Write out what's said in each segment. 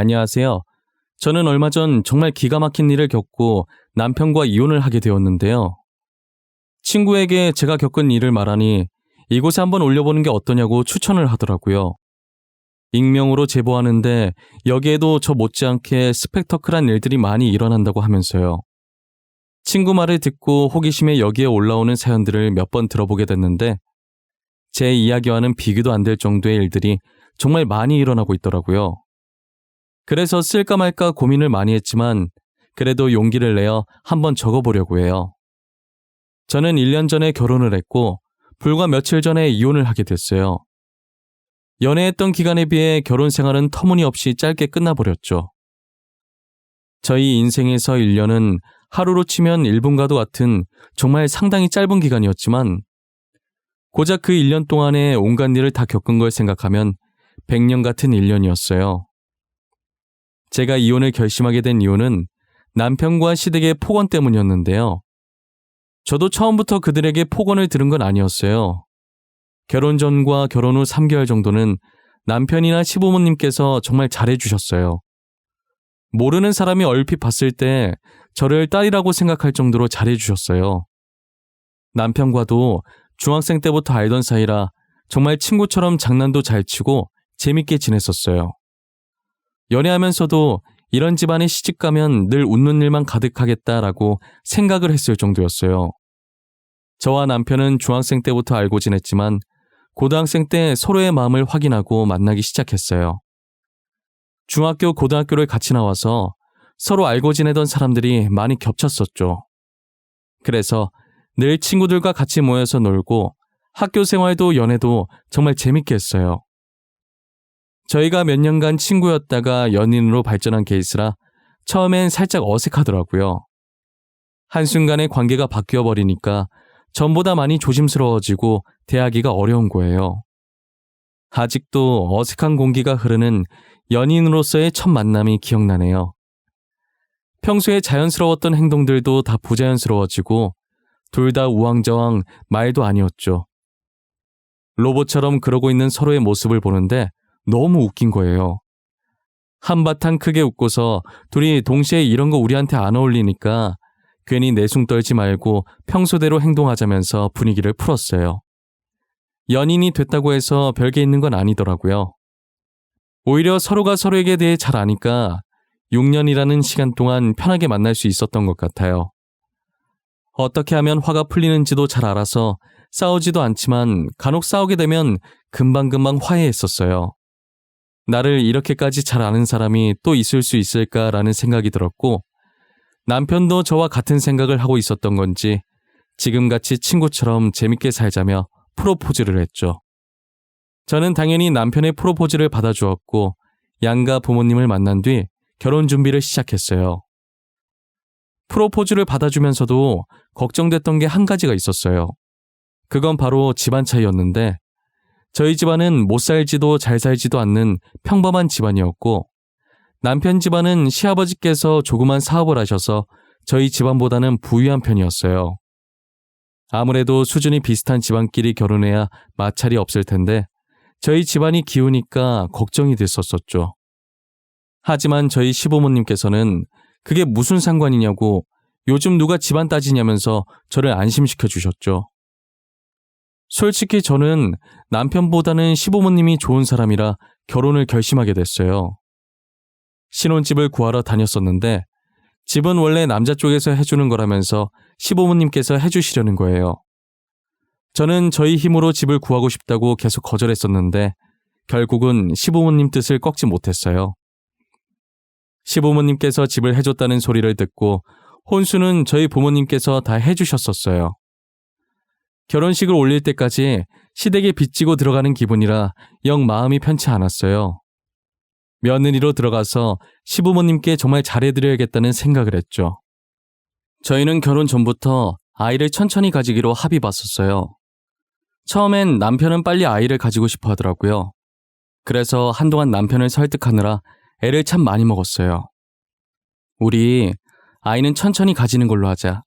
안녕하세요. 저는 얼마 전 정말 기가 막힌 일을 겪고 남편과 이혼을 하게 되었는데요. 친구에게 제가 겪은 일을 말하니 이곳에 한번 올려보는 게 어떠냐고 추천을 하더라고요. 익명으로 제보하는데 여기에도 저 못지않게 스펙터클한 일들이 많이 일어난다고 하면서요. 친구 말을 듣고 호기심에 여기에 올라오는 사연들을 몇 번 들어보게 됐는데 제 이야기와는 비교도 안 될 정도의 일들이 정말 많이 일어나고 있더라고요. 그래서 쓸까 말까 고민을 많이 했지만 그래도 용기를 내어 한번 적어보려고 해요. 저는 1년 전에 결혼을 했고 불과 며칠 전에 이혼을 하게 됐어요. 연애했던 기간에 비해 결혼 생활은 터무니없이 짧게 끝나버렸죠. 저희 인생에서 1년은 하루로 치면 1분과도 같은 정말 상당히 짧은 기간이었지만 고작 그 1년 동안에 온갖 일을 다 겪은 걸 생각하면 100년 같은 1년이었어요. 제가 이혼을 결심하게 된 이유는 남편과 시댁의 폭언 때문이었는데요. 저도 처음부터 그들에게 폭언을 들은 건 아니었어요. 결혼 전과 결혼 후 3개월 정도는 남편이나 시부모님께서 정말 잘해주셨어요. 모르는 사람이 얼핏 봤을 때 저를 딸이라고 생각할 정도로 잘해주셨어요. 남편과도 중학생 때부터 알던 사이라 정말 친구처럼 장난도 잘 치고 재밌게 지냈었어요. 연애하면서도 이런 집안에 시집 가면 늘 웃는 일만 가득하겠다라고 생각을 했을 정도였어요. 저와 남편은 중학생 때부터 알고 지냈지만 고등학생 때 서로의 마음을 확인하고 만나기 시작했어요. 중학교, 고등학교를 같이 나와서 서로 알고 지내던 사람들이 많이 겹쳤었죠. 그래서 늘 친구들과 같이 모여서 놀고 학교 생활도 연애도 정말 재밌게 했어요. 저희가 몇 년간 친구였다가 연인으로 발전한 케이스라 처음엔 살짝 어색하더라고요. 한순간에 관계가 바뀌어 버리니까 전보다 많이 조심스러워지고 대하기가 어려운 거예요. 아직도 어색한 공기가 흐르는 연인으로서의 첫 만남이 기억나네요. 평소에 자연스러웠던 행동들도 다 부자연스러워지고 둘 다 우왕좌왕 말도 아니었죠. 로봇처럼 그러고 있는 서로의 모습을 보는데 너무 웃긴 거예요. 한바탕 크게 웃고서 둘이 동시에 이런 거 우리한테 안 어울리니까 괜히 내숭 떨지 말고 평소대로 행동하자면서 분위기를 풀었어요. 연인이 됐다고 해서 별게 있는 건 아니더라고요. 오히려 서로가 서로에게 대해 잘 아니까 6년이라는 시간 동안 편하게 만날 수 있었던 것 같아요. 어떻게 하면 화가 풀리는지도 잘 알아서 싸우지도 않지만 간혹 싸우게 되면 금방금방 화해했었어요. 나를 이렇게까지 잘 아는 사람이 또 있을 수 있을까라는 생각이 들었고, 남편도 저와 같은 생각을 하고 있었던 건지 지금같이 친구처럼 재밌게 살자며 프로포즈를 했죠. 저는 당연히 남편의 프로포즈를 받아주었고, 양가 부모님을 만난 뒤 결혼 준비를 시작했어요. 프로포즈를 받아주면서도 걱정됐던 게 한 가지가 있었어요. 그건 바로 집안 차이였는데, 저희 집안은 못 살지도 잘 살지도 않는 평범한 집안이었고 남편 집안은 시아버지께서 조그만 사업을 하셔서 저희 집안보다는 부유한 편이었어요. 아무래도 수준이 비슷한 집안끼리 결혼해야 마찰이 없을 텐데 저희 집안이 기우니까 걱정이 됐었었죠. 하지만 저희 시부모님께서는 그게 무슨 상관이냐고 요즘 누가 집안 따지냐면서 저를 안심시켜 주셨죠. 솔직히 저는 남편보다는 시부모님이 좋은 사람이라 결혼을 결심하게 됐어요. 신혼집을 구하러 다녔었는데 집은 원래 남자 쪽에서 해주는 거라면서 시부모님께서 해주시려는 거예요. 저는 저희 힘으로 집을 구하고 싶다고 계속 거절했었는데 결국은 시부모님 뜻을 꺾지 못했어요. 시부모님께서 집을 해줬다는 소리를 듣고 혼수는 저희 부모님께서 다 해주셨었어요. 결혼식을 올릴 때까지 시댁에 빚지고 들어가는 기분이라 영 마음이 편치 않았어요. 며느리로 들어가서 시부모님께 정말 잘해드려야겠다는 생각을 했죠. 저희는 결혼 전부터 아이를 천천히 가지기로 합의 봤었어요. 처음엔 남편은 빨리 아이를 가지고 싶어 하더라고요. 그래서 한동안 남편을 설득하느라 애를 참 많이 먹었어요. 우리 아이는 천천히 가지는 걸로 하자.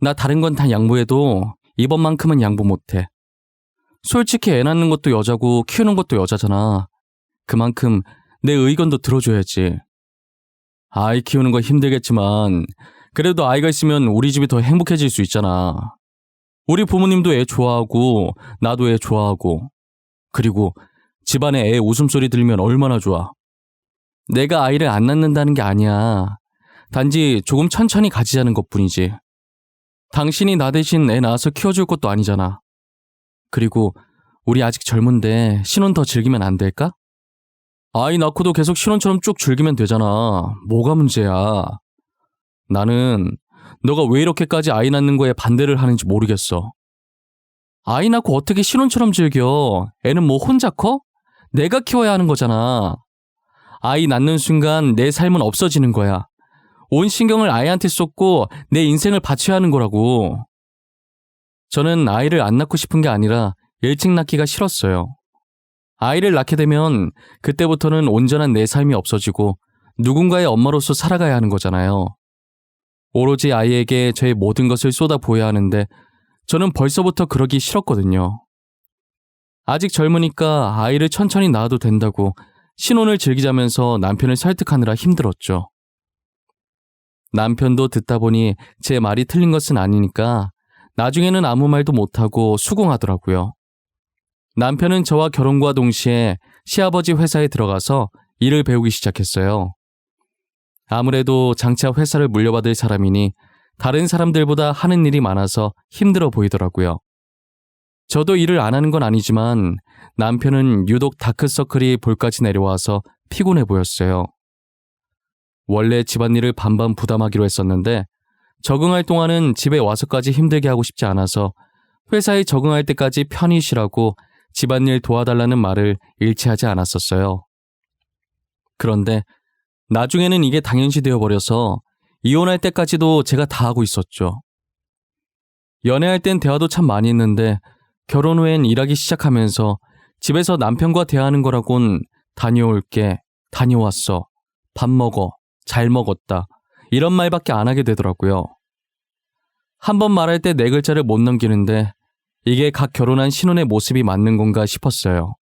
나 다른 건 다 양보해도 이번만큼은 양보 못해. 솔직히 애 낳는 것도 여자고 키우는 것도 여자잖아. 그만큼 내 의견도 들어줘야지. 아이 키우는 거 힘들겠지만 그래도 아이가 있으면 우리 집이 더 행복해질 수 있잖아. 우리 부모님도 애 좋아하고 나도 애 좋아하고 그리고 집안에 애 웃음소리 들리면 얼마나 좋아. 내가 아이를 안 낳는다는 게 아니야. 단지 조금 천천히 가지자는 것 뿐이지. 당신이 나 대신 애 낳아서 키워줄 것도 아니잖아. 그리고 우리 아직 젊은데 신혼 더 즐기면 안 될까? 아이 낳고도 계속 신혼처럼 쭉 즐기면 되잖아. 뭐가 문제야. 나는 너가 왜 이렇게까지 아이 낳는 거에 반대를 하는지 모르겠어. 아이 낳고 어떻게 신혼처럼 즐겨? 애는 뭐 혼자 커? 내가 키워야 하는 거잖아. 아이 낳는 순간 내 삶은 없어지는 거야. 온 신경을 아이한테 쏟고 내 인생을 바쳐야 하는 거라고. 저는 아이를 안 낳고 싶은 게 아니라 일찍 낳기가 싫었어요. 아이를 낳게 되면 그때부터는 온전한 내 삶이 없어지고 누군가의 엄마로서 살아가야 하는 거잖아요. 오로지 아이에게 저의 모든 것을 쏟아 부어야 하는데 저는 벌써부터 그러기 싫었거든요. 아직 젊으니까 아이를 천천히 낳아도 된다고 신혼을 즐기자면서 남편을 설득하느라 힘들었죠. 남편도 듣다 보니 제 말이 틀린 것은 아니니까 나중에는 아무 말도 못하고 수긍하더라고요. 남편은 저와 결혼과 동시에 시아버지 회사에 들어가서 일을 배우기 시작했어요. 아무래도 장차 회사를 물려받을 사람이니 다른 사람들보다 하는 일이 많아서 힘들어 보이더라고요. 저도 일을 안 하는 건 아니지만 남편은 유독 다크서클이 볼까지 내려와서 피곤해 보였어요. 원래 집안일을 반반 부담하기로 했었는데 적응할 동안은 집에 와서까지 힘들게 하고 싶지 않아서 회사에 적응할 때까지 편히 쉬라고 집안일 도와달라는 말을 일치하지 않았었어요. 그런데 나중에는 이게 당연시 되어버려서 이혼할 때까지도 제가 다 하고 있었죠. 연애할 땐 대화도 참 많이 했는데 결혼 후엔 일하기 시작하면서 집에서 남편과 대화하는 거라곤 다녀올게, 다녀왔어, 밥 먹어, 잘 먹었다. 이런 말밖에 안 하게 되더라고요. 한 번 말할 때 네 글자를 못 넘기는데 이게 각 결혼한 신혼의 모습이 맞는 건가 싶었어요.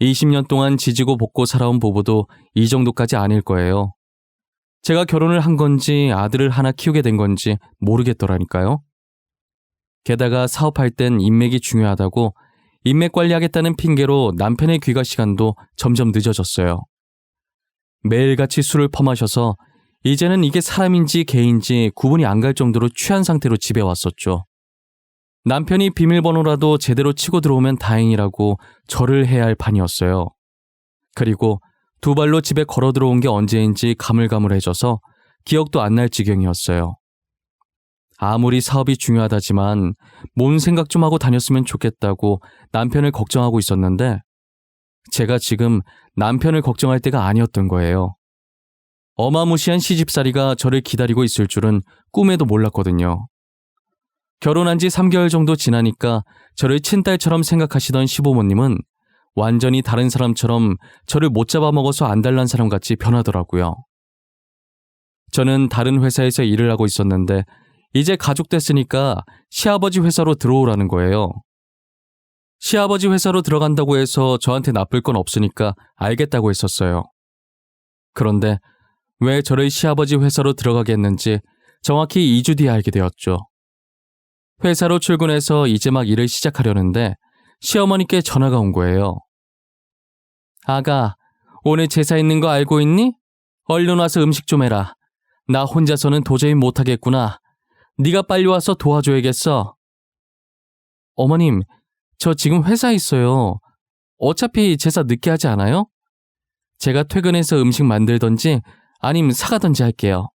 20년 동안 지지고 볶고 살아온 부부도 이 정도까지 아닐 거예요. 제가 결혼을 한 건지 아들을 하나 키우게 된 건지 모르겠더라니까요. 게다가 사업할 땐 인맥이 중요하다고 인맥 관리하겠다는 핑계로 남편의 귀가 시간도 점점 늦어졌어요. 매일같이 술을 퍼마셔서 이제는 이게 사람인지 개인지 구분이 안 갈 정도로 취한 상태로 집에 왔었죠. 남편이 비밀번호라도 제대로 치고 들어오면 다행이라고 절을 해야 할 판이었어요. 그리고 두 발로 집에 걸어 들어온 게 언제인지 가물가물해져서 기억도 안 날 지경이었어요. 아무리 사업이 중요하다지만 뭔 생각 좀 하고 다녔으면 좋겠다고 남편을 걱정하고 있었는데 제가 지금 남편을 걱정할 때가 아니었던 거예요. 어마무시한 시집살이가 저를 기다리고 있을 줄은 꿈에도 몰랐거든요. 결혼한 지 3개월 정도 지나니까 저를 친딸처럼 생각하시던 시부모님은 완전히 다른 사람처럼 저를 못 잡아먹어서 안달난 사람 같이 변하더라고요. 저는 다른 회사에서 일을 하고 있었는데 이제 가족 됐으니까 시아버지 회사로 들어오라는 거예요. 시아버지 회사로 들어간다고 해서 저한테 나쁠 건 없으니까 알겠다고 했었어요. 그런데 왜 저를 시아버지 회사로 들어가게 했는지 정확히 2주 뒤에 알게 되었죠. 회사로 출근해서 이제 막 일을 시작하려는데 시어머니께 전화가 온 거예요. 아가, 오늘 제사 있는 거 알고 있니? 얼른 와서 음식 좀 해라. 나 혼자서는 도저히 못하겠구나. 네가 빨리 와서 도와줘야겠어. 어머님, 저 지금 회사에 있어요. 어차피 제사 늦게 하지 않아요? 제가 퇴근해서 음식 만들던지 아님 사가던지 할게요.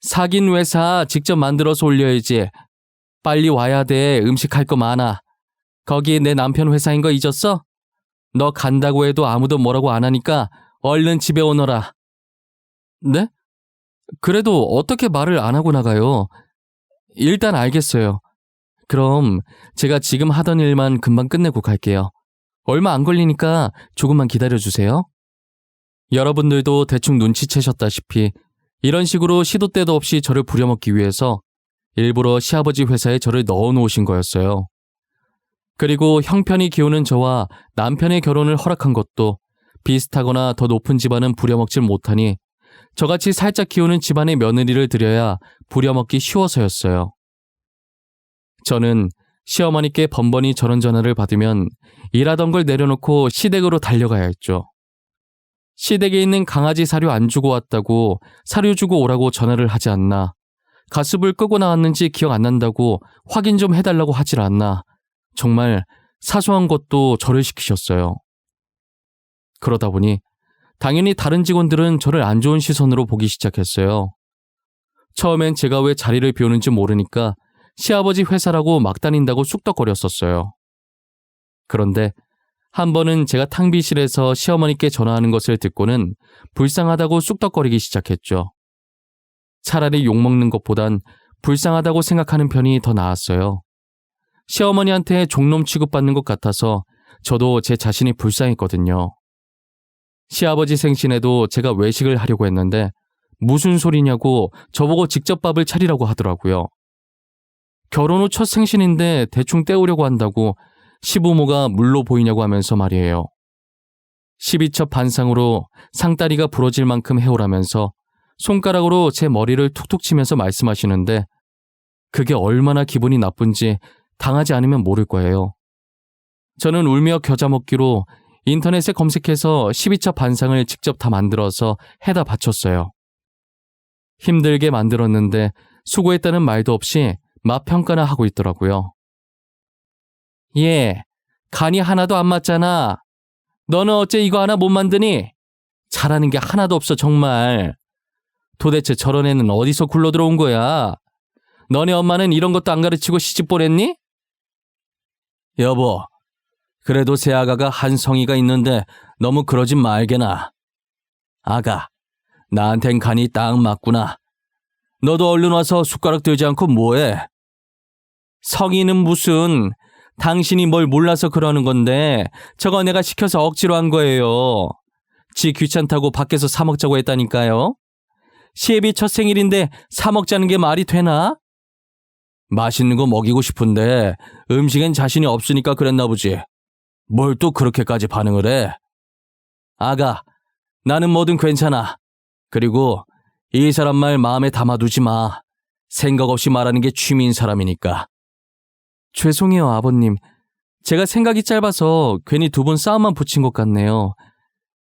사긴 회사 직접 만들어서 올려야지. 빨리 와야 돼. 음식 할 거 많아. 거기 내 남편 회사인 거 잊었어? 너 간다고 해도 아무도 뭐라고 안 하니까 얼른 집에 오너라. 네? 그래도 어떻게 말을 안 하고 나가요? 일단 알겠어요. 그럼 제가 지금 하던 일만 금방 끝내고 갈게요. 얼마 안 걸리니까 조금만 기다려주세요. 여러분들도 대충 눈치채셨다시피 이런 식으로 시도 때도 없이 저를 부려먹기 위해서 일부러 시아버지 회사에 저를 넣어 놓으신 거였어요. 그리고 형편이 기우는 저와 남편의 결혼을 허락한 것도 비슷하거나 더 높은 집안은 부려먹질 못하니 저같이 살짝 키우는 집안의 며느리를 들여야 부려먹기 쉬워서였어요. 저는 시어머니께 번번이 저런 전화를 받으면 일하던 걸 내려놓고 시댁으로 달려가야 했죠. 시댁에 있는 강아지 사료 안 주고 왔다고 사료 주고 오라고 전화를 하지 않나. 가습을 끄고 나왔는지 기억 안 난다고 확인 좀 해달라고 하질 않나. 정말 사소한 것도 저를 시키셨어요. 그러다 보니 당연히 다른 직원들은 저를 안 좋은 시선으로 보기 시작했어요. 처음엔 제가 왜 자리를 비우는지 모르니까 시아버지 회사라고 막 다닌다고 쑥덕거렸었어요. 그런데 한 번은 제가 탕비실에서 시어머니께 전화하는 것을 듣고는 불쌍하다고 쑥덕거리기 시작했죠. 차라리 욕먹는 것보단 불쌍하다고 생각하는 편이 더 나았어요. 시어머니한테 종놈 취급받는 것 같아서 저도 제 자신이 불쌍했거든요. 시아버지 생신에도 제가 외식을 하려고 했는데 무슨 소리냐고 저보고 직접 밥을 차리라고 하더라고요. 결혼 후 첫 생신인데 대충 때우려고 한다고 시부모가 물로 보이냐고 하면서 말이에요. 12첩 반상으로 상다리가 부러질 만큼 해오라면서 손가락으로 제 머리를 툭툭 치면서 말씀하시는데 그게 얼마나 기분이 나쁜지 당하지 않으면 모를 거예요. 저는 울며 겨자 먹기로 인터넷에 검색해서 12첩 반상을 직접 다 만들어서 해다 바쳤어요. 힘들게 만들었는데 수고했다는 말도 없이 맛 평가나 하고 있더라고요. 예, 간이 하나도 안 맞잖아. 너는 어째 이거 하나 못 만드니? 잘하는 게 하나도 없어, 정말. 도대체 저런 애는 어디서 굴러 들어온 거야? 너네 엄마는 이런 것도 안 가르치고 시집 보냈니? 여보, 그래도 새 아가가 한 성의가 있는데 너무 그러진 말게나. 아가, 나한텐 간이 딱 맞구나. 너도 얼른 와서 숟가락 들지 않고 뭐해? 성의는 무슨 당신이 뭘 몰라서 그러는 건데 저거 내가 시켜서 억지로 한 거예요. 지 귀찮다고 밖에서 사 먹자고 했다니까요. 시애비 첫 생일인데 사 먹자는 게 말이 되나? 맛있는 거 먹이고 싶은데 음식엔 자신이 없으니까 그랬나 보지. 뭘 또 그렇게까지 반응을 해? 아가, 나는 뭐든 괜찮아. 그리고 이 사람 말 마음에 담아두지 마. 생각 없이 말하는 게 취미인 사람이니까. 죄송해요, 아버님. 제가 생각이 짧아서 괜히 두 분 싸움만 붙인 것 같네요.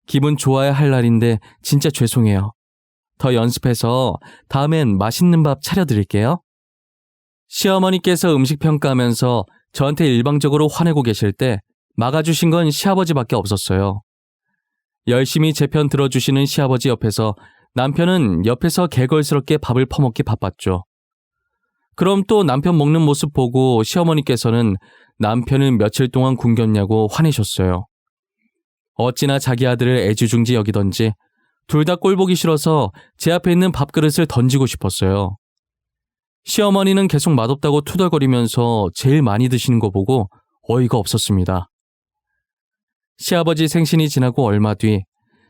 기분 좋아야 할 날인데 진짜 죄송해요. 더 연습해서 다음엔 맛있는 밥 차려드릴게요. 시어머니께서 음식 평가하면서 저한테 일방적으로 화내고 계실 때 막아주신 건 시아버지밖에 없었어요. 열심히 제 편 들어주시는 시아버지 옆에서 남편은 옆에서 개걸스럽게 밥을 퍼먹기 바빴죠. 그럼 또 남편 먹는 모습 보고 시어머니께서는 남편은 며칠 동안 굶겼냐고 화내셨어요. 어찌나 자기 아들을 애지중지 여기던지 둘 다 꼴보기 싫어서 제 앞에 있는 밥그릇을 던지고 싶었어요. 시어머니는 계속 맛없다고 투덜거리면서 제일 많이 드시는 거 보고 어이가 없었습니다. 시아버지 생신이 지나고 얼마 뒤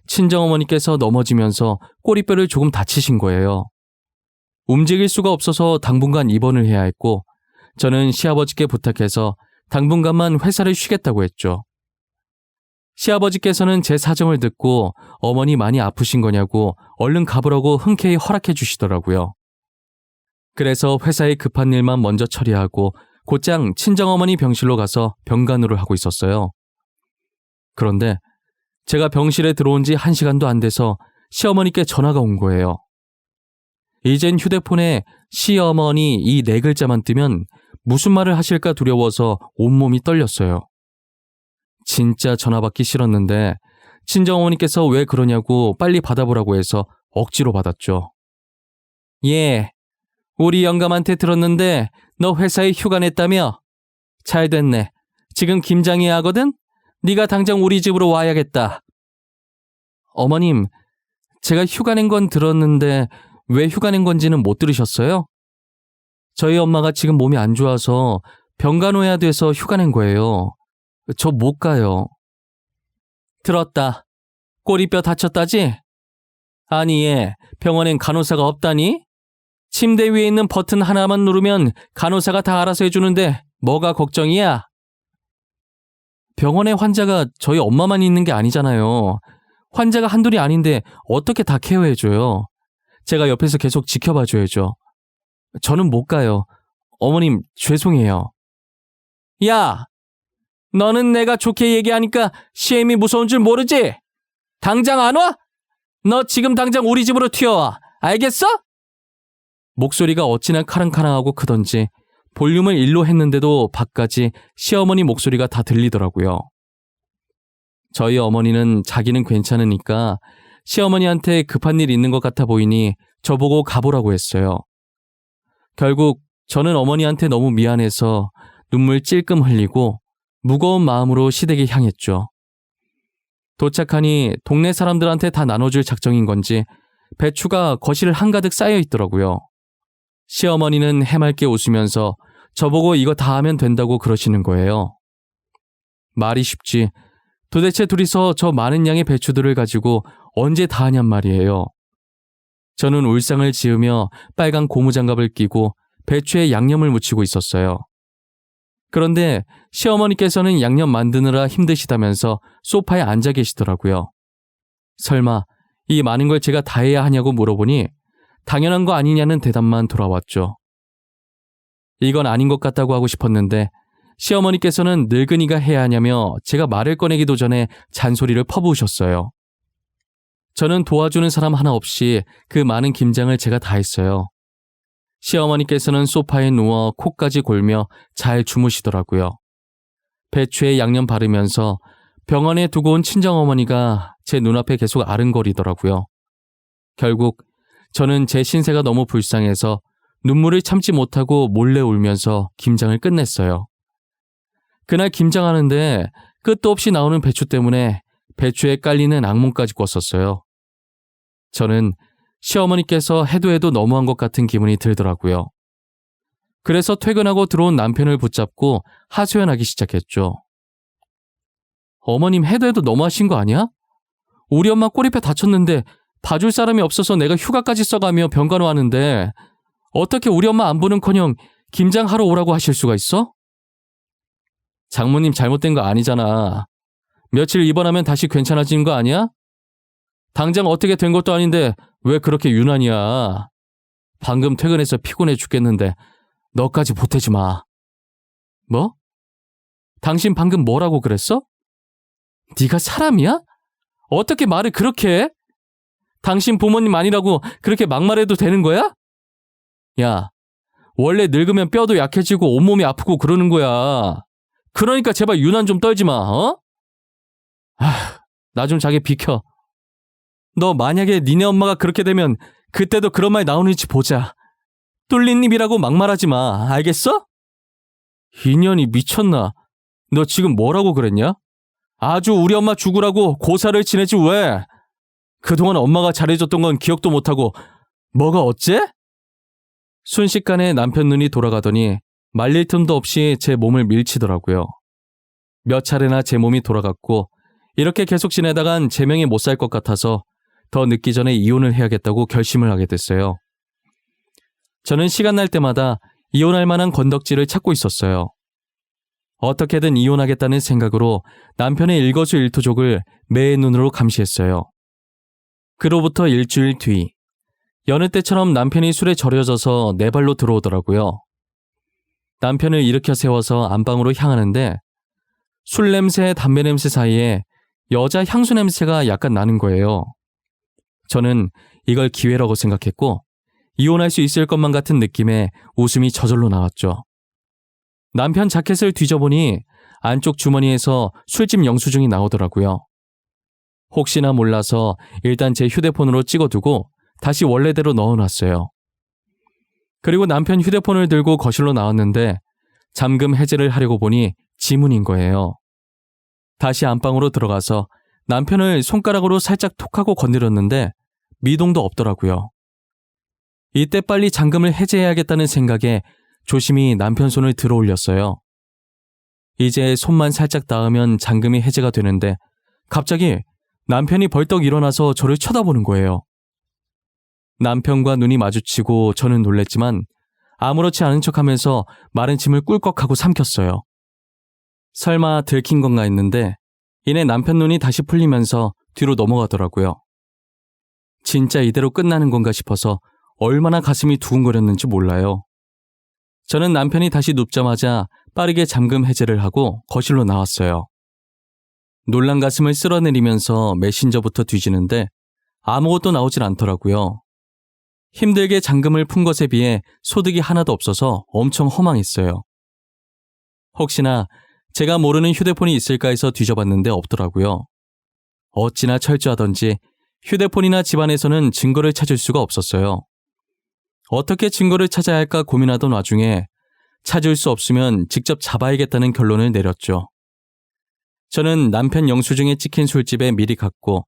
친정어머니께서 넘어지면서 꼬리뼈를 조금 다치신 거예요. 움직일 수가 없어서 당분간 입원을 해야 했고 저는 시아버지께 부탁해서 당분간만 회사를 쉬겠다고 했죠. 시아버지께서는 제 사정을 듣고 어머니 많이 아프신 거냐고 얼른 가보라고 흔쾌히 허락해 주시더라고요. 그래서 회사에 급한 일만 먼저 처리하고 곧장 친정어머니 병실로 가서 병간호를 하고 있었어요. 그런데 제가 병실에 들어온 지 한 시간도 안 돼서 시어머니께 전화가 온 거예요. 이젠 휴대폰에 시어머니 이 네 글자만 뜨면 무슨 말을 하실까 두려워서 온몸이 떨렸어요. 진짜 전화 받기 싫었는데 친정어머니께서 왜 그러냐고 빨리 받아보라고 해서 억지로 받았죠. 예, 우리 영감한테 들었는데 너 회사에 휴가 냈다며? 잘 됐네. 지금 김장이 하거든? 네가 당장 우리 집으로 와야겠다. 어머님, 제가 휴가 낸 건 들었는데 왜 휴가 낸 건지는 못 들으셨어요? 저희 엄마가 지금 몸이 안 좋아서 병간호해야 돼서 휴가 낸 거예요. 저 못 가요. 들었다. 꼬리뼈 다쳤다지? 아니, 예. 병원엔 간호사가 없다니? 침대 위에 있는 버튼 하나만 누르면 간호사가 다 알아서 해주는데 뭐가 걱정이야? 병원에 환자가 저희 엄마만 있는 게 아니잖아요. 환자가 한둘이 아닌데 어떻게 다 케어해줘요? 제가 옆에서 계속 지켜봐 줘야죠. 저는 못 가요. 어머님, 죄송해요. 야! 너는 내가 좋게 얘기하니까 시엠이 무서운 줄 모르지? 당장 안 와? 너 지금 당장 우리 집으로 튀어와. 알겠어? 목소리가 어찌나 카랑카랑하고 크던지 볼륨을 일로 했는데도 밖까지 시어머니 목소리가 다 들리더라고요. 저희 어머니는 자기는 괜찮으니까 시어머니한테 급한 일 있는 것 같아 보이니 저보고 가보라고 했어요. 결국 저는 어머니한테 너무 미안해서 눈물 찔끔 흘리고 무거운 마음으로 시댁에 향했죠. 도착하니 동네 사람들한테 다 나눠줄 작정인 건지 배추가 거실 한가득 쌓여 있더라고요. 시어머니는 해맑게 웃으면서 저보고 이거 다 하면 된다고 그러시는 거예요. 말이 쉽지. 도대체 둘이서 저 많은 양의 배추들을 가지고 언제 다 하냔 말이에요. 저는 울상을 지으며 빨간 고무장갑을 끼고 배추에 양념을 묻히고 있었어요. 그런데 시어머니께서는 양념 만드느라 힘드시다면서 소파에 앉아 계시더라고요. 설마 이 많은 걸 제가 다 해야 하냐고 물어보니 당연한 거 아니냐는 대답만 돌아왔죠. 이건 아닌 것 같다고 하고 싶었는데 시어머니께서는 늙은이가 해야 하냐며 제가 말을 꺼내기도 전에 잔소리를 퍼부으셨어요. 저는 도와주는 사람 하나 없이 그 많은 김장을 제가 다 했어요. 시어머니께서는 소파에 누워 코까지 골며 잘 주무시더라고요. 배추에 양념 바르면서 병원에 두고 온 친정어머니가 제 눈앞에 계속 아른거리더라고요. 결국 저는 제 신세가 너무 불쌍해서 눈물을 참지 못하고 몰래 울면서 김장을 끝냈어요. 그날 김장하는데 끝도 없이 나오는 배추 때문에 배추에 깔리는 악몽까지 꿨었어요. 저는 시어머니께서 해도 해도 너무한 것 같은 기분이 들더라고요. 그래서 퇴근하고 들어온 남편을 붙잡고 하소연하기 시작했죠. 어머님 해도 해도 너무하신 거 아니야? 우리 엄마 꼬리뼈 다쳤는데 봐줄 사람이 없어서 내가 휴가까지 써가며 병간호 하는데 어떻게 우리 엄마 안 보는커녕 김장하러 오라고 하실 수가 있어? 장모님 잘못된 거 아니잖아. 며칠 입원하면 다시 괜찮아지는 거 아니야? 당장 어떻게 된 것도 아닌데 왜 그렇게 유난이야? 방금 퇴근해서 피곤해 죽겠는데 너까지 보태지 마. 뭐? 당신 방금 뭐라고 그랬어? 네가 사람이야? 어떻게 말을 그렇게 해? 당신 부모님 아니라고 그렇게 막말해도 되는 거야? 야, 원래 늙으면 뼈도 약해지고 온몸이 아프고 그러는 거야. 그러니까 제발 유난 좀 떨지 마, 어? 아, 나 좀 자기 비켜. 너 만약에 니네 엄마가 그렇게 되면 그때도 그런 말 나오는지 보자. 뚫린 입이라고 막말하지 마. 알겠어? 인연이 미쳤나? 너 지금 뭐라고 그랬냐? 아주 우리 엄마 죽으라고 고사를 지내지 왜? 그동안 엄마가 잘해줬던 건 기억도 못하고 뭐가 어째? 순식간에 남편 눈이 돌아가더니 말릴 틈도 없이 제 몸을 밀치더라고요. 몇 차례나 제 몸이 돌아갔고 이렇게 계속 지내다간 제명이 못 살 것 같아서 더 늦기 전에 이혼을 해야겠다고 결심을 하게 됐어요. 저는 시간 날 때마다 이혼할 만한 건덕지를 찾고 있었어요. 어떻게든 이혼하겠다는 생각으로 남편의 일거수일투족을 매의 눈으로 감시했어요. 그로부터 일주일 뒤, 여느 때처럼 남편이 술에 절여져서 내 발로 들어오더라고요. 남편을 일으켜 세워서 안방으로 향하는데 술 냄새, 담배 냄새 사이에 여자 향수 냄새가 약간 나는 거예요. 저는 이걸 기회라고 생각했고 이혼할 수 있을 것만 같은 느낌에 웃음이 저절로 나왔죠. 남편 자켓을 뒤져보니 안쪽 주머니에서 술집 영수증이 나오더라고요. 혹시나 몰라서 일단 제 휴대폰으로 찍어두고 다시 원래대로 넣어놨어요. 그리고 남편 휴대폰을 들고 거실로 나왔는데 잠금 해제를 하려고 보니 지문인 거예요. 다시 안방으로 들어가서 남편을 손가락으로 살짝 톡하고 건드렸는데 미동도 없더라고요. 이때 빨리 잠금을 해제해야겠다는 생각에 조심히 남편 손을 들어 올렸어요. 이제 손만 살짝 닿으면 잠금이 해제가 되는데 갑자기 남편이 벌떡 일어나서 저를 쳐다보는 거예요. 남편과 눈이 마주치고 저는 놀랬지만 아무렇지 않은 척 하면서 마른 침을 꿀꺽하고 삼켰어요. 설마 들킨 건가 했는데 이내 남편 눈이 다시 풀리면서 뒤로 넘어가더라고요. 진짜 이대로 끝나는 건가 싶어서 얼마나 가슴이 두근거렸는지 몰라요. 저는 남편이 다시 눕자마자 빠르게 잠금 해제를 하고 거실로 나왔어요. 놀란 가슴을 쓸어내리면서 메신저부터 뒤지는데 아무것도 나오질 않더라고요. 힘들게 잠금을 푼 것에 비해 소득이 하나도 없어서 엄청 허망했어요. 혹시나 제가 모르는 휴대폰이 있을까 해서 뒤져봤는데 없더라고요. 어찌나 철저하던지 휴대폰이나 집안에서는 증거를 찾을 수가 없었어요. 어떻게 증거를 찾아야 할까 고민하던 와중에 찾을 수 없으면 직접 잡아야겠다는 결론을 내렸죠. 저는 남편 영수증에 찍힌 술집에 미리 갔고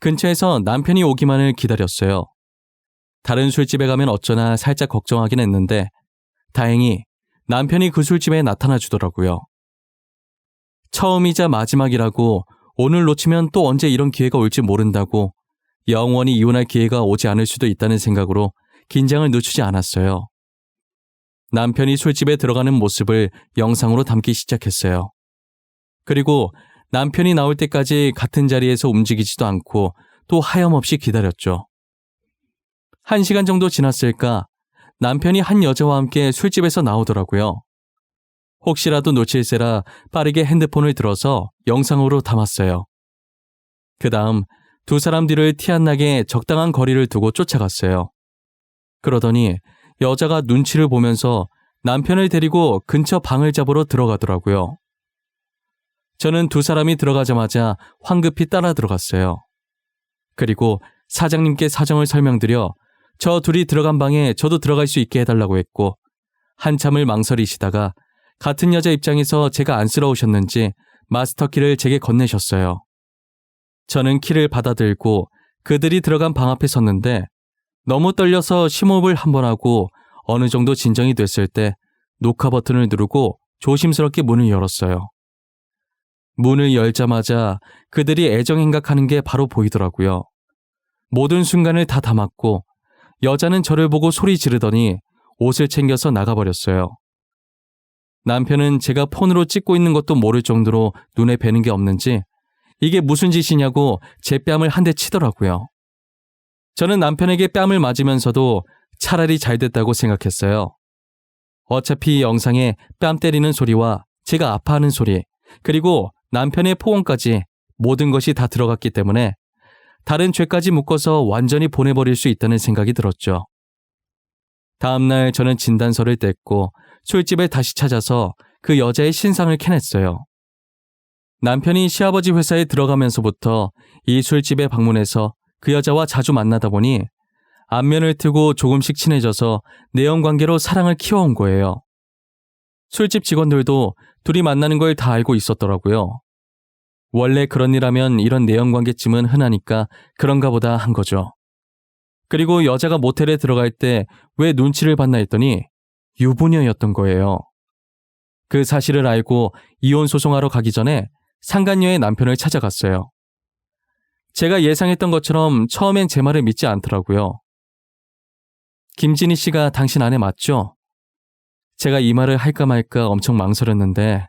근처에서 남편이 오기만을 기다렸어요. 다른 술집에 가면 어쩌나 살짝 걱정하긴 했는데 다행히 남편이 그 술집에 나타나 주더라고요. 처음이자 마지막이라고 오늘 놓치면 또 언제 이런 기회가 올지 모른다고 영원히 이혼할 기회가 오지 않을 수도 있다는 생각으로 긴장을 늦추지 않았어요. 남편이 술집에 들어가는 모습을 영상으로 담기 시작했어요. 그리고 남편이 나올 때까지 같은 자리에서 움직이지도 않고 또 하염없이 기다렸죠. 한 시간 정도 지났을까 남편이 한 여자와 함께 술집에서 나오더라고요. 혹시라도 놓칠세라 빠르게 핸드폰을 들어서 영상으로 담았어요. 그 다음 두 사람 뒤를 티 안 나게 적당한 거리를 두고 쫓아갔어요. 그러더니 여자가 눈치를 보면서 남편을 데리고 근처 방을 잡으러 들어가더라고요. 저는 두 사람이 들어가자마자 황급히 따라 들어갔어요. 그리고 사장님께 사정을 설명드려 저 둘이 들어간 방에 저도 들어갈 수 있게 해달라고 했고 한참을 망설이시다가 같은 여자 입장에서 제가 안쓰러우셨는지 마스터 키를 제게 건네셨어요. 저는 키를 받아들고 그들이 들어간 방 앞에 섰는데 너무 떨려서 심호흡을 한 번 하고 어느 정도 진정이 됐을 때 녹화 버튼을 누르고 조심스럽게 문을 열었어요. 문을 열자마자 그들이 애정 행각하는 게 바로 보이더라고요. 모든 순간을 다 담았고 여자는 저를 보고 소리 지르더니 옷을 챙겨서 나가버렸어요. 남편은 제가 폰으로 찍고 있는 것도 모를 정도로 눈에 뵈는 게 없는지 이게 무슨 짓이냐고 제 뺨을 한 대 치더라고요. 저는 남편에게 뺨을 맞으면서도 차라리 잘 됐다고 생각했어요. 어차피 영상에 뺨 때리는 소리와 제가 아파하는 소리, 그리고 남편의 포옹까지 모든 것이 다 들어갔기 때문에 다른 죄까지 묶어서 완전히 보내버릴 수 있다는 생각이 들었죠. 다음날 저는 진단서를 뗐고 술집에 다시 찾아서 그 여자의 신상을 캐냈어요. 남편이 시아버지 회사에 들어가면서부터 이 술집에 방문해서 그 여자와 자주 만나다 보니 안면을 트고 조금씩 친해져서 내연 관계로 사랑을 키워온 거예요. 술집 직원들도 둘이 만나는 걸 다 알고 있었더라고요. 원래 그런 일 하면 이런 내연 관계쯤은 흔하니까 그런가 보다 한 거죠. 그리고 여자가 모텔에 들어갈 때 왜 눈치를 봤나 했더니 유부녀였던 거예요. 그 사실을 알고 이혼 소송하러 가기 전에 상간녀의 남편을 찾아갔어요. 제가 예상했던 것처럼 처음엔 제 말을 믿지 않더라고요. 김진희 씨가 당신 아내 맞죠? 제가 이 말을 할까 말까 엄청 망설였는데,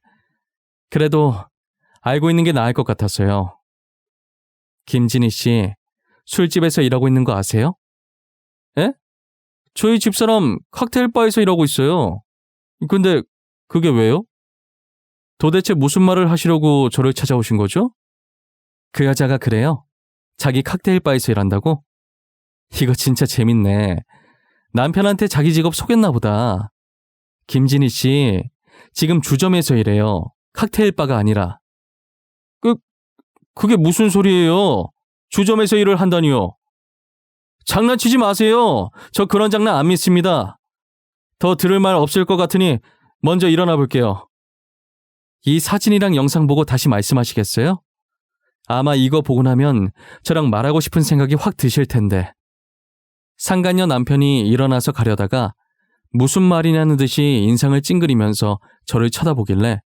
그래도 알고 있는 게 나을 것 같았어요. 김진희 씨, 술집에서 일하고 있는 거 아세요? 에? 저희 집사람 칵테일 바에서 일하고 있어요. 근데 그게 왜요? 도대체 무슨 말을 하시려고 저를 찾아오신 거죠? 그 여자가 그래요. 자기 칵테일 바에서 일한다고? 이거 진짜 재밌네. 남편한테 자기 직업 속였나 보다. 김진희 씨, 지금 주점에서 일해요. 칵테일 바가 아니라. 그, 그게 무슨 소리예요? 주점에서 일을 한다니요. 장난치지 마세요. 저 그런 장난 안 믿습니다. 더 들을 말 없을 것 같으니 먼저 일어나 볼게요. 이 사진이랑 영상 보고 다시 말씀하시겠어요? 아마 이거 보고 나면 저랑 말하고 싶은 생각이 확 드실 텐데. 상간녀 남편이 일어나서 가려다가 무슨 말이냐는 듯이 인상을 찡그리면서 저를 쳐다보길래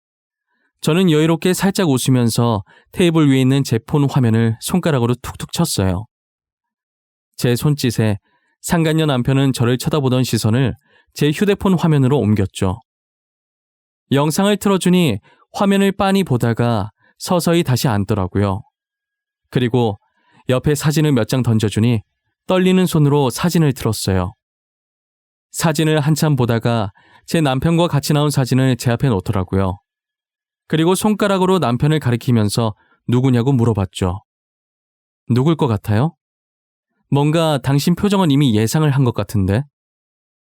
저는 여유롭게 살짝 웃으면서 테이블 위에 있는 제 폰 화면을 손가락으로 툭툭 쳤어요. 제 손짓에 상간녀 남편은 저를 쳐다보던 시선을 제 휴대폰 화면으로 옮겼죠. 영상을 틀어주니 화면을 빤히 보다가 서서히 다시 앉더라고요. 그리고 옆에 사진을 몇 장 던져주니 떨리는 손으로 사진을 들었어요. 사진을 한참 보다가 제 남편과 같이 나온 사진을 제 앞에 놓더라고요. 그리고 손가락으로 남편을 가리키면서 누구냐고 물어봤죠. 누굴 것 같아요? 뭔가 당신 표정은 이미 예상을 한 것 같은데.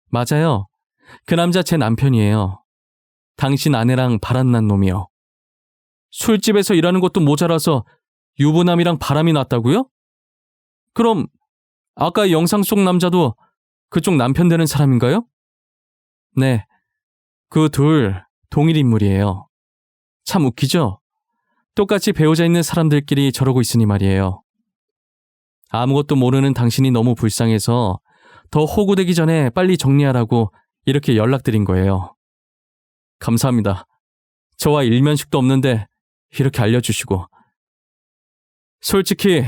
맞아요. 그 남자 제 남편이에요. 당신 아내랑 바람난 놈이요. 술집에서 일하는 것도 모자라서 유부남이랑 바람이 났다고요? 그럼 아까 영상 속 남자도 그쪽 남편 되는 사람인가요? 네. 그 둘 동일 인물이에요. 참 웃기죠? 똑같이 배우자 있는 사람들끼리 저러고 있으니 말이에요. 아무것도 모르는 당신이 너무 불쌍해서 더 호구되기 전에 빨리 정리하라고 이렇게 연락드린 거예요. 감사합니다. 저와 일면식도 없는데 이렇게 알려주시고. 솔직히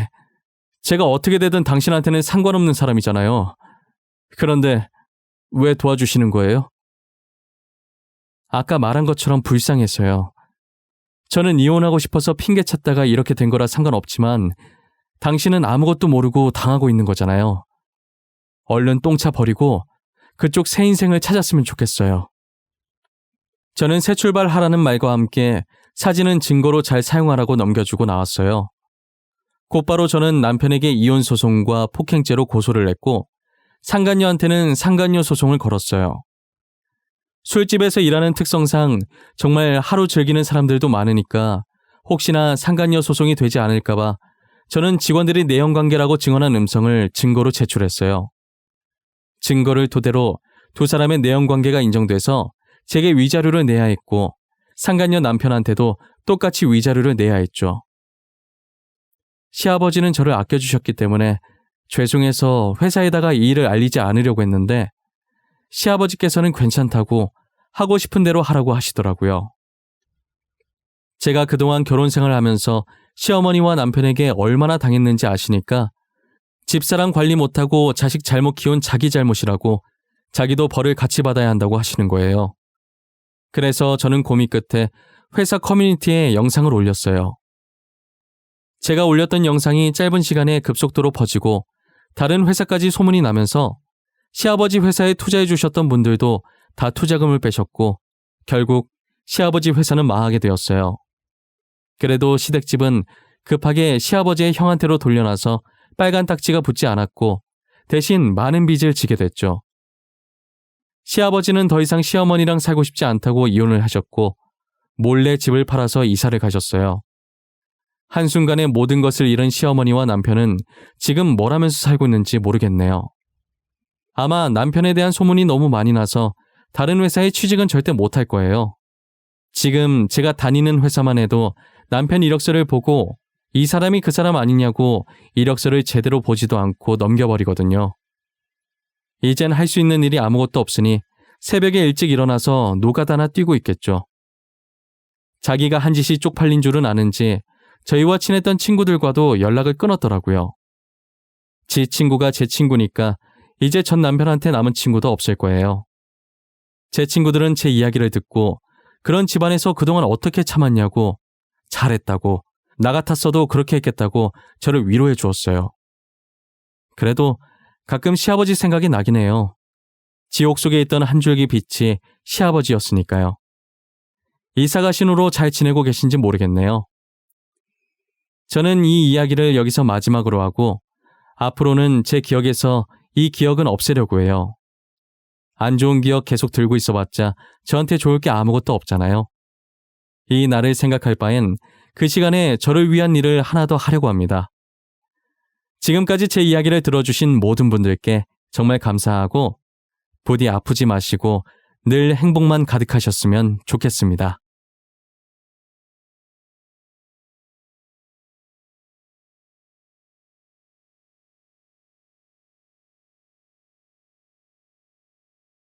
제가 어떻게 되든 당신한테는 상관없는 사람이잖아요. 그런데 왜 도와주시는 거예요? 아까 말한 것처럼 불쌍해서요. 저는 이혼하고 싶어서 핑계 찾다가 이렇게 된 거라 상관없지만 당신은 아무것도 모르고 당하고 있는 거잖아요. 얼른 똥차 버리고 그쪽 새 인생을 찾았으면 좋겠어요. 저는 새 출발하라는 말과 함께 사진은 증거로 잘 사용하라고 넘겨주고 나왔어요. 곧바로 저는 남편에게 이혼 소송과 폭행죄로 고소를 했고 상간녀한테는 상간녀 소송을 걸었어요. 술집에서 일하는 특성상 정말 하루 즐기는 사람들도 많으니까 혹시나 상간녀 소송이 되지 않을까봐 저는 직원들이 내연 관계라고 증언한 음성을 증거로 제출했어요. 증거를 토대로 두 사람의 내연 관계가 인정돼서 제게 위자료를 내야 했고 상간녀 남편한테도 똑같이 위자료를 내야 했죠. 시아버지는 저를 아껴주셨기 때문에 죄송해서 회사에다가 이 일을 알리지 않으려고 했는데 시아버지께서는 괜찮다고 하고 싶은 대로 하라고 하시더라고요. 제가 그동안 결혼 생활을 하면서 시어머니와 남편에게 얼마나 당했는지 아시니까 집사람 관리 못하고 자식 잘못 키운 자기 잘못이라고 자기도 벌을 같이 받아야 한다고 하시는 거예요. 그래서 저는 고민 끝에 회사 커뮤니티에 영상을 올렸어요. 제가 올렸던 영상이 짧은 시간에 급속도로 퍼지고 다른 회사까지 소문이 나면서 시아버지 회사에 투자해 주셨던 분들도 다 투자금을 빼셨고 결국 시아버지 회사는 망하게 되었어요. 그래도 시댁집은 급하게 시아버지의 형한테로 돌려놔서 빨간 딱지가 붙지 않았고 대신 많은 빚을 지게 됐죠. 시아버지는 더 이상 시어머니랑 살고 싶지 않다고 이혼을 하셨고 몰래 집을 팔아서 이사를 가셨어요. 한순간에 모든 것을 잃은 시어머니와 남편은 지금 뭘 하면서 살고 있는지 모르겠네요. 아마 남편에 대한 소문이 너무 많이 나서 다른 회사에 취직은 절대 못할 거예요. 지금 제가 다니는 회사만 해도 남편 이력서를 보고 이 사람이 그 사람 아니냐고 이력서를 제대로 보지도 않고 넘겨버리거든요. 이젠 할 수 있는 일이 아무것도 없으니 새벽에 일찍 일어나서 노가다나 뛰고 있겠죠. 자기가 한 짓이 쪽팔린 줄은 아는지 저희와 친했던 친구들과도 연락을 끊었더라고요. 지 친구가 제 친구니까 이제 전 남편한테 남은 친구도 없을 거예요. 제 친구들은 제 이야기를 듣고 그런 집안에서 그동안 어떻게 참았냐고 잘했다고 나 같았어도 그렇게 했겠다고 저를 위로해 주었어요. 그래도 가끔 시아버지 생각이 나긴 해요. 지옥 속에 있던 한 줄기 빛이 시아버지였으니까요. 이사 가신 후로 잘 지내고 계신지 모르겠네요. 저는 이 이야기를 여기서 마지막으로 하고 앞으로는 제 기억에서 이 기억은 없애려고 해요. 안 좋은 기억 계속 들고 있어봤자 저한테 좋을 게 아무것도 없잖아요. 이 날을 생각할 바엔 그 시간에 저를 위한 일을 하나 더 하려고 합니다. 지금까지 제 이야기를 들어주신 모든 분들께 정말 감사하고 부디 아프지 마시고 늘 행복만 가득하셨으면 좋겠습니다.